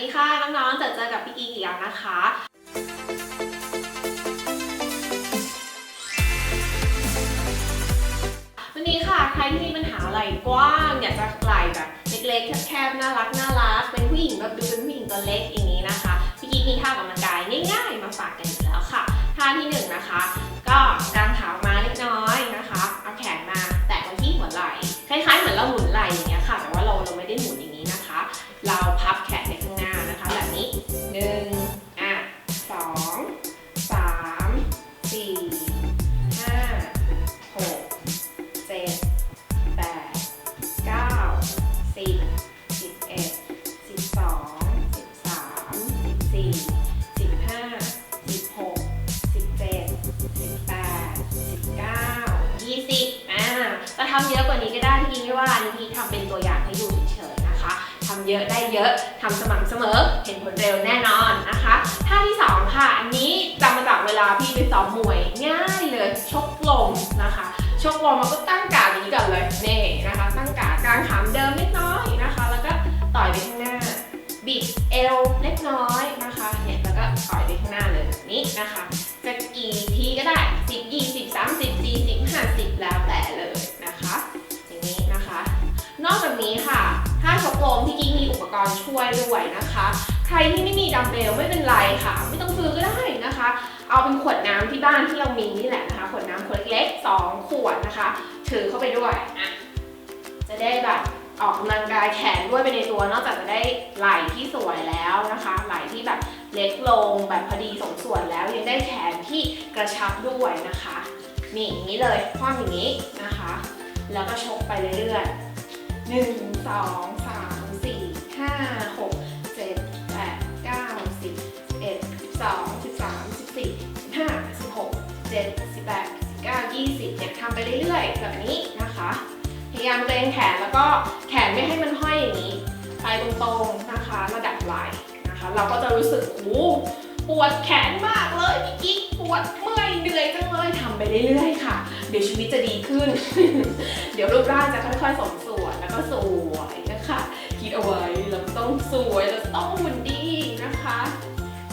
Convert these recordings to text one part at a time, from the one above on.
ดีค่ะ น้องๆเจอเจอกับพี่อีกอีกแล้วนะคะวันนี้ค่ะใครที่มีปัญหาไหล่กว้างอยากจะไหล่แบบเล็กๆแคบๆน่ารักน่ารักเป็นผู้หญิงแบบดูเป็นผู้หญิงตัวเล็กอย่างนี้นะคะ พี่กิ๊กมีท่าออกกำลังกายง่ายๆมาฝากกันอีกแล้วค่ะท่าที่หนึ่งนะคะ สี่ห้าหกเจ็ดแปดเก้าสิบสิบเอ็ดสิบสองสิบสามสิบสี่สิบห้าสิบหกสิบเจ็ดสิบแปดสิบเก้ายี่สิบอ่าจะทำเยอะกว่านี้ก็ได้พี่ไม่ว่าอันนี้พี่ทำเป็นตัวอย่างให้ดู ทำเยอะได้เยอะทำสม่ำเสมอ เห็นผลเร็วแน่นอนนะคะท่าที่สองค่ะ อันนี้จำมาจากเวลาพี่ไปซ้อมมวยง่ายเลยชกลมนะคะชกลมมันก็ตั้งกาดอย่างนี้ก่อนเลยนี่นะคะ ตั้งกาดกลางขามเดิมเล็กน้อยนะคะ แล้วก็ต่อยไปข้างหน้าบิดเอวเล็กน้อยนะคะเนี่ยแล้วก็ต่อยไปข้างหน้าเลยนี้นะคะจะกี่ทีก็ได้10 20 30 40 50แล้วแต่เลยนะคะ อย่างนี้นะคะ นอกจากนี้ค่ะ ชกลมพี่กิ๊กมีอุปกรณ์ช่วยด้วยนะคะ ใครที่ไม่มีดัมเบลไม่เป็นไรค่ะ ไม่ต้องซื้อก็ได้นะคะ เอาเป็นขวดน้ำที่บ้านที่เรามีนี่แหละนะคะ ขวดน้ำขวดเล็กๆสองขวดนะคะ ถือเข้าไปด้วยอะจะได้แบบออกกำลังกายแขนด้วยไปในตัวนอกจากจะได้ไหล่ที่สวยแล้วนะคะ ไหล่ที่แบบเล็กลงแบบพอดีสมส่วนแล้วยังได้แขนที่กระชับด้วยนะคะนี่อย่างนี้เลยคว่ำอย่างนี้นะคะ แล้วก็ชกไปเรื่อยๆหนึ่งสอง 20เนี่ยทำไปเรื่อยๆ แบบนี้นะคะ พยายามเกรงแขนแล้วก็แขนไม่ให้มันห้อยอย่างนี้ ไปตรงๆนะคะระดับไหลนะคะ เราก็จะรู้สึกโอ้ปวดแขนมากเลยพี่กิ๊กปวดเมื่อยเหนื่อยจังเลยทำไปเรื่อยๆค่ะ เดี๋ยวชีวิตจะดีขึ้น เดี๋ยวรูปร่างจะค่อยๆสมส่วนแล้วก็สวยนะคะ คิดเอาไว้เราต้องสวยเราต้องหุ่นดีนะคะ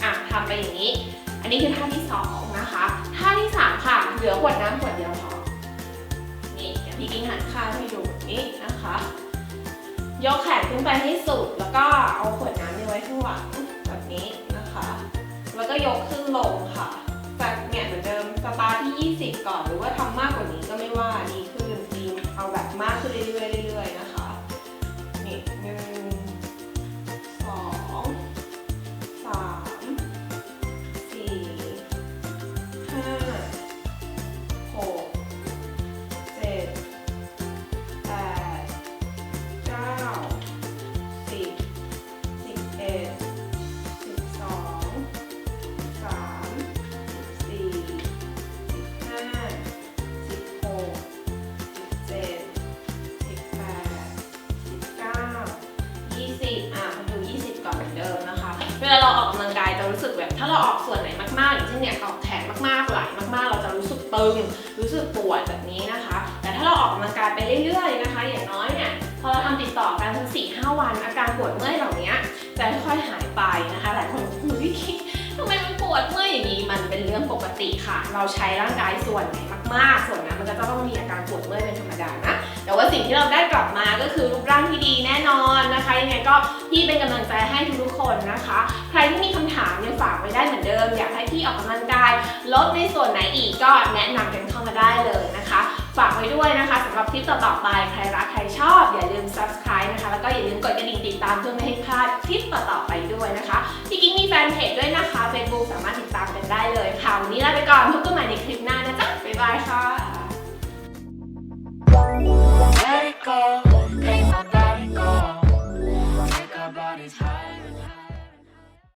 อะทำไปอย่างนี้ อันนี้คือท่าที่2นะคะท่าที่3ค่ะ เหลือขวดน้ำขวดเดียวพอนี่เดี๋ยวพี่กิ้งหันข้างให้ดูนี่นะคะ ยกแขนขึ้นไปให้สุด แล้วก็เอาขวดน้ำนี้ไว้ข้างหลังแบบนี้นะคะ แล้วก็ยกขึ้นลงค่ะจากเนี่ย ถ้าเราออกส่วนไหนมากๆอย่างเช่นเนี่ยออกแขนมากๆไหล่มากๆ เราจะรู้สึกตึง รู้สึกปวดแบบนี้นะคะ แต่ถ้าเราออกกำลังกายไปเรื่อยๆนะคะ อย่างน้อยเนี่ยพอเราทำติดต่อกันสี่ห้าวันอาการปวดเมื่อยเหล่านี้จะค่อยๆหายไปนะคะหลายคน ดเมื่อยอย่างนี้มันเป็นเรื่องปกติค่ะ เราใช้ร่างกายส่วนไหนมากๆ ส่วนนั้นมันก็จะต้องมีอาการปวดเมื่อยเป็นธรรมดานะ แต่ว่าสิ่งที่เราได้กลับมาก็คือรูปร่างที่ดีแน่นอนนะคะยังไงก็พี่เป็นกำลังใจให้ทุกๆคนนะคะ ใครที่มีคำถามเนี่ยฝากไว้ได้เหมือนเดิม อยากให้พี่ออกกำลังกาย ลดในส่วนไหนอีกก็แนะนำกันเข้ามาได้เลยนะคะ ฝากไว้ด้วยนะคะสำหรับคลิปต่อๆไปใครรักใครชอบอย่าลืม subscribe นะคะแล้วก็อย่าลืมกดกระดิ่งติดตามเพื่อไม่ให้พลาดคลิปต่อๆไป นี้ลาไปก่อนพบกันใหม่ในคลิปหน้านะจ๊ะบ๊ายบายค่ะ